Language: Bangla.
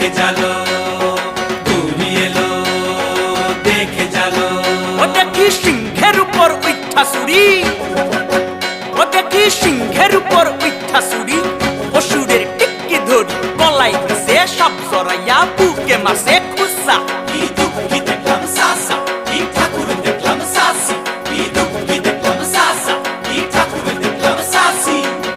দেখে জালো গৌরী এলো দেখে জালো ও দেখি সিংহের উপর উঠা ও দেখি সিংহের উপর উঠা সুরি? অসুরের টিকি ধরি গলায় সে সব জড়াইয়া বুকে মাসে